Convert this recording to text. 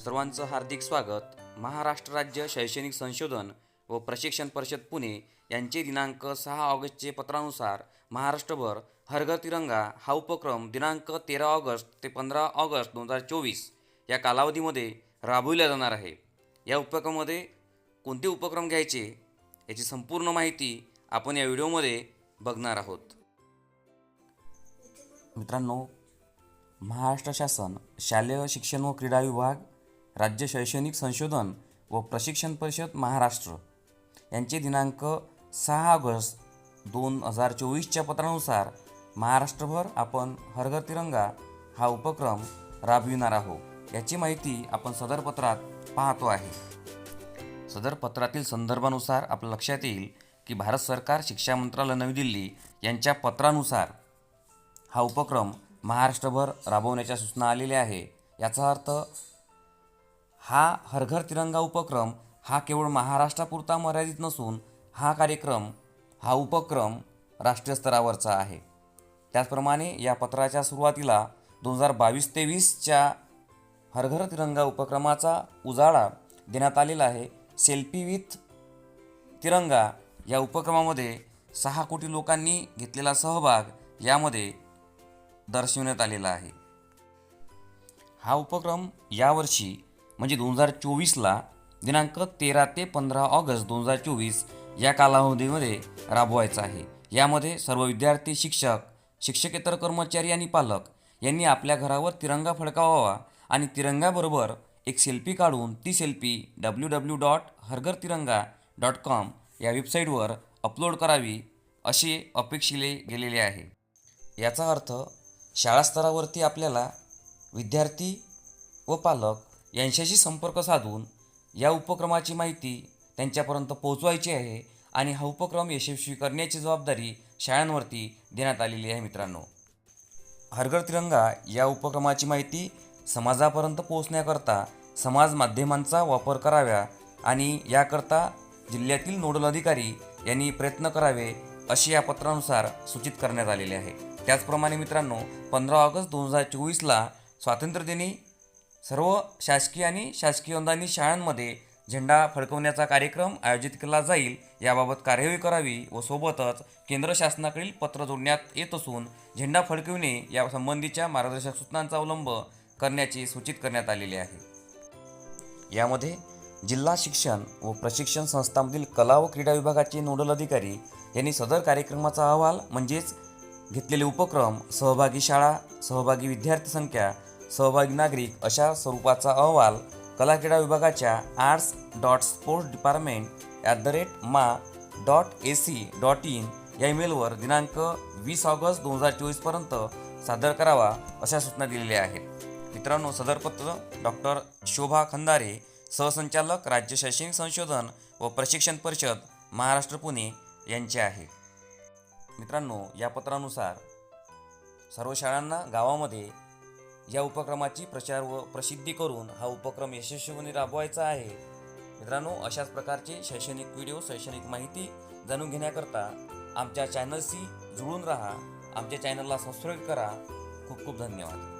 सर्वांचं हार्दिक स्वागत. महाराष्ट्र राज्य शैक्षणिक संशोधन व प्रशिक्षण परिषद पुणे यांचे दिनांक सहा ऑगस्टचे पत्रानुसार महाराष्ट्रभर हरघर तिरंगा हा उपक्रम दिनांक तेरा ऑगस्ट ते पंधरा ऑगस्ट दोन हजार चोवीस या कालावधीमध्ये राबविला जाणार आहे. या उपक्रमामध्ये कोणते उपक्रम घ्यायचे याची संपूर्ण माहिती आपण या व्हिडिओमध्ये बघणार आहोत. मित्रांनो महाराष्ट्र शासन शालेय शिक्षण व क्रीडा विभाग राज्य शैक्षणिक संशोधन व प्रशिक्षण परिषद महाराष्ट्र. यांचे दिनांक सहा ऑगस्ट दोन हजार चोवीसच्या पत्रानुसार महाराष्ट्रभर आपण हरघर तिरंगा हा उपक्रम राबविणार आहोत. याची माहिती आपण सदर पत्रात पाहतो आहे. सदर पत्रातील संदर्भानुसार आपल्या लक्षात येईल की भारत सरकार शिक्षा मंत्रालय नवी दिल्ली यांच्या पत्रानुसार हा उपक्रम महाराष्ट्रभर राबवण्याच्या सूचना आलेल्या आहे. याचा अर्थ हा हरघर तिरंगा उपक्रम हा केवळ महाराष्ट्रापुरता मर्यादित नसून हा कार्यक्रम हा उपक्रम राष्ट्रीय स्तरावरचा आहे. त्याचप्रमाणे या पत्राच्या सुरुवातीला दोन हजार बावीस तेवीसच्या हरघर तिरंगा उपक्रमाचा उजाळा देण्यात आलेला आहे. सेल्फी विथ तिरंगा या उपक्रमामध्ये सहा कोटी लोकांनी घेतलेला सहभाग यामध्ये दर्शवण्यात आलेला आहे. हा उपक्रम यावर्षी म्हणजे दोन हजार चोवीसला दिनांक तेरा ते पंधरा ऑगस्ट दोन हजार चोवीस या कालावधीमध्ये राबवायचा आहे. यामध्ये सर्व विद्यार्थी शिक्षक शिक्षकेतर कर्मचारी आणि पालक यांनी आपल्या घरावर तिरंगा फडकावावा आणि तिरंगाबरोबर एक सेल्फी काढून ती सेल्फी डब्ल्यू डब्ल्यू डॉट हरघर तिरंगा डॉट कॉम या वेबसाईटवर अपलोड करावी असे अपेक्षिले गेलेले आहे. याचा अर्थ शाळा स्तरावरती आपल्याला विद्यार्थी व पालक यांच्याशी संपर्क साधून या उपक्रमाची माहिती त्यांच्यापर्यंत पोहोचवायची आहे आणि हा उपक्रम यशस्वी करण्याची जबाबदारी शाळांवरती देण्यात आलेली आहे मित्रांनो. हरघर तिरंगा या उपक्रमाची माहिती समाजापर्यंत पोहोचण्याकरता समाज माध्यमांचा वापर कराव्या आणि याकरता जिल्ह्यातील नोडल अधिकारी यांनी प्रयत्न करावे अशी या पत्रानुसार सूचित करण्यात आलेले आहे. त्याचप्रमाणे मित्रांनो पंधरा ऑगस्ट दोन हजार चोवीसला स्वातंत्र्यदिनी सर्व शासकीय आणि शासकीय अनुदानित शाळांमध्ये झेंडा फडकवण्याचा कार्यक्रम आयोजित केला जाईल. याबाबत कार्यवाही करावी व सोबतच केंद्र शासनाकडील पत्र जोडण्यात येत असून झेंडा फडकविणे या संबंधीच्या मार्गदर्शक सूचनांचा अवलंब करण्याचे सूचित करण्यात आलेले आहे. यामध्ये जिल्हा शिक्षण व प्रशिक्षण संस्थांमधील कला व क्रीडा विभागाचे नोडल अधिकारी यांनी सदर कार्यक्रमाचा अहवाल म्हणजेच घेतलेले उपक्रम सहभागी शाळा सहभागी विद्यार्थी संख्या सहभागी नागरिक अशा स्वरूपाचा अहवाल कला क्रीडा विभागाच्या arts dot sports department at the rate ma dot A C dot in या ईमेलवर दिनांक वीस ऑगस्ट दोन हजार चोवीसपर्यंत सादर करावा अशा सूचना दिलेल्या आहेत. मित्रांनो सदरपत्र डॉक्टर शोभा खंदारे सहसंचालक राज्य शैक्षणिक संशोधन व प्रशिक्षण परिषद महाराष्ट्र पुणे यांचे आहे. मित्रांनो या पत्रानुसार सर्व शाळांना गावामध्ये या उपक्रमाची प्रचार व प्रसिद्धी करून हा उपक्रम यशस्वीपणे राबवायचा आहे. मित्रांनो अशाच प्रकारचे शैक्षणिक व्हिडिओ शैक्षणिक माहिती जाणून घेण्याकरता आमच्या चॅनलशी जुळून राहा. आमच्या चॅनलला सबस्क्राईब करा. खूप खूप धन्यवाद.